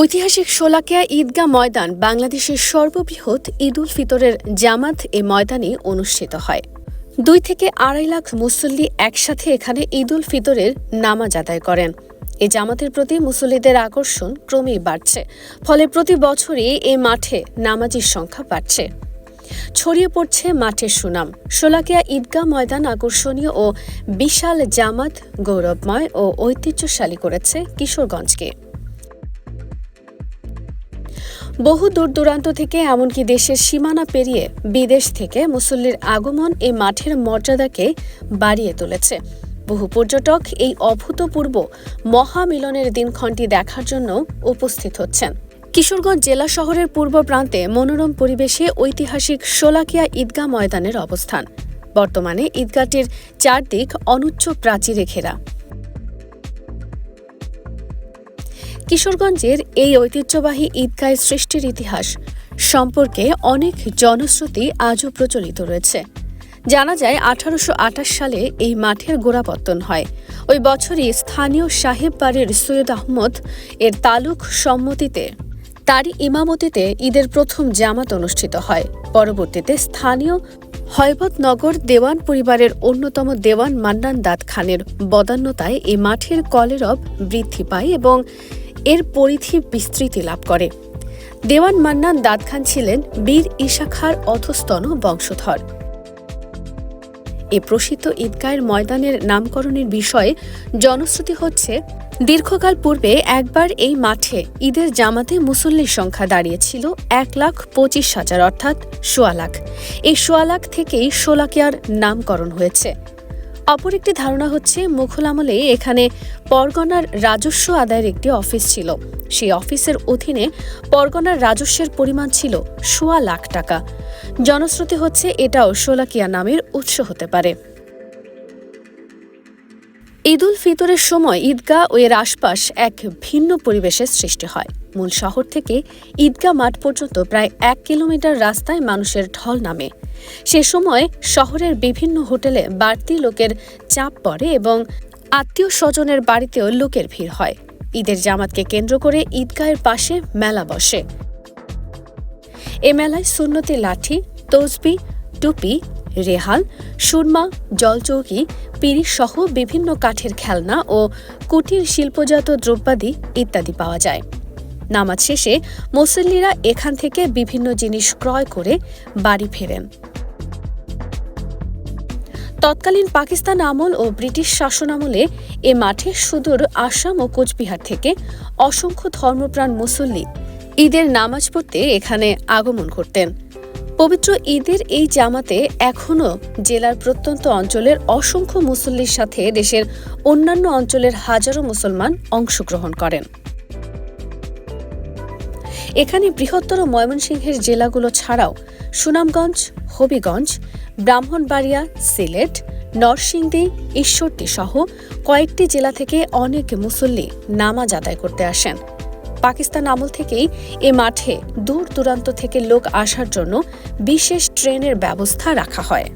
ঐতিহাসিক শোলাকিয়া ঈদগাহ ময়দান বাংলাদেশের সর্ববৃহৎ ঈদ উল ফিতরের জামাত এ ময়দানে অনুষ্ঠিত হয়। দুই থেকে আড়াই লাখ মুসল্লি একসাথে এখানে ঈদ উল ফিতরের নামাজ আদায় করেন। এ জামাতের প্রতি মুসল্লিদের আকর্ষণ ক্রমেই বাড়ছে, ফলে প্রতি বছরই এ মাঠে নামাজির সংখ্যা বাড়ছে। ছড়িয়ে পড়ছে মাঠের সুনাম। শোলাকিয়া ঈদগাহ ময়দান আকর্ষণীয় ও বিশাল জামাত গৌরবময় ও ঐতিহ্যশালী করেছে কিশোরগঞ্জকে। বহু দূর দূরান্ত থেকে, এমনকি দেশের সীমানা পেরিয়ে বিদেশ থেকে মুসল্লির আগমন এই মাঠের মর্যাদাকে বাড়িয়ে তুলেছে। বহু পর্যটক এই অভূতপূর্ব মহামিলনের দিনক্ষণটি দেখার জন্য উপস্থিত হচ্ছেন। কিশোরগঞ্জ জেলা শহরের পূর্ব প্রান্তে মনোরম পরিবেশে ঐতিহাসিক শোলাকিয়া ঈদগাহ ময়দানের অবস্থান। বর্তমানে ঈদগাহটির চারদিক অনুচ্চ প্রাচীরে ঘেরা। কিশোরগঞ্জের এই ঐতিহ্যবাহী ঈদগাহের সৃষ্টির ইতিহাস সম্পর্কে অনেক জনশ্রুতি আজও প্রচলিত রয়েছে। জানা যায়, আঠারোশো আঠাশ সালে এই মাঠের গোড়াপত্তন হয়। ওই বছরই স্থানীয় সাহেব বাড়ির সৈয়দ আহমদ এর তালুক সম্মতিতে, তারই ইমামতিতে ঈদের প্রথম জামাত অনুষ্ঠিত হয়। পরবর্তীতে স্থানীয় হয়বতনগর দেওয়ান পরিবারের অন্যতম দেওয়ান মান্নান দাদ খানের বদান্যতায় এই মাঠের কলেরব বৃদ্ধি পায় এবং এর পরিধি বিস্তৃতি লাভ করে। দেওয়ান মান্নান দাদ খান ছিলেন বীর ইশাখার অধস্তন বংশধর। এ প্রসিদ্ধ ঈদগাহের ময়দানের নামকরণের বিষয়ে জনশ্রুতি হচ্ছে, দীর্ঘকাল পূর্বে একবার এই মাঠে ঈদের জামাতে মুসল্লির সংখ্যা দাঁড়িয়েছিল এক লাখ পঁচিশ হাজার, অর্থাৎ সোয়া লাখ। এই সোয়া লাখ থেকেই শোলাকিয়ার নামকরণ হয়েছে। অপর একটি ধারণা হচ্ছে, মুঘল আমলে এখানে পরগনার রাজস্ব আদায়ের একটি অফিস ছিল। সেই অফিসের অধীনে পরগনার রাজস্বের পরিমাণ ছিল সোয়া লাখ টাকা। জনশ্রুতি হচ্ছে, এটাও শোলাকিয়া নামের উৎস হতে পারে। ঈদ উল ফিতরের সময় ঈদগাহ ও এর আশপাশ এক ভিন্ন পরিবেশের সৃষ্টি হয়। মূল শহর থেকে ঈদগাহ মাঠ পর্যন্ত প্রায় এক কিলোমিটার রাস্তায় মানুষের ঢল নামে। সে সময় শহরের বিভিন্ন হোটেলে বাড়তি লোকের চাপ পড়ে এবং আত্মীয় স্বজনের বাড়িতেও লোকের ভিড় হয়। ঈদের জামাতকে কেন্দ্র করে ঈদগাহের পাশে মেলা বসে। এ মেলায় সুন্নতি লাঠি তসবি টুপি, রেহাল, সুরমা, জলচৌকি পিরিশ সহ বিভিন্ন কাঠের খেলনা ও কুটির শিল্পজাত দ্রব্যাদি ইত্যাদি পাওয়া যায়। নামাজ শেষে মুসল্লিরা এখান থেকে বিভিন্ন জিনিস ক্রয় করে বাড়ি ফেরেন। তৎকালীন পাকিস্তান আমল ও ব্রিটিশ শাসন আমলে এ মাঠে সুদূর আসাম ও কোচবিহার থেকে অসংখ্য ধর্মপ্রাণ মুসল্লি ঈদের নামাজ পড়তে এখানে আগমন করতেন। পবিত্র ঈদের এই জামাতে এখনও জেলার প্রত্যন্ত অঞ্চলের অসংখ্য মুসল্লির সাথে দেশের অন্যান্য অঞ্চলের হাজারো মুসলমান অংশগ্রহণ করেন। এখানে বৃহত্তর ময়মনসিংহের জেলাগুলো ছাড়াও সুনামগঞ্জ, হবিগঞ্জ, ব্রাহ্মণবাড়িয়া, সিলেট, নরসিংদী ঈশ্বরদী সহ কয়েকটি জেলা থেকে অনেক মুসল্লি নামাজ আদায় করতে আসেন। পাকিস্তান আমল থেকেই এ মাঠে দূর দূরান্ত থেকে লোক আসার জন্য বিশেষ ট্রেনের ব্যবস্থা রাখা হয়।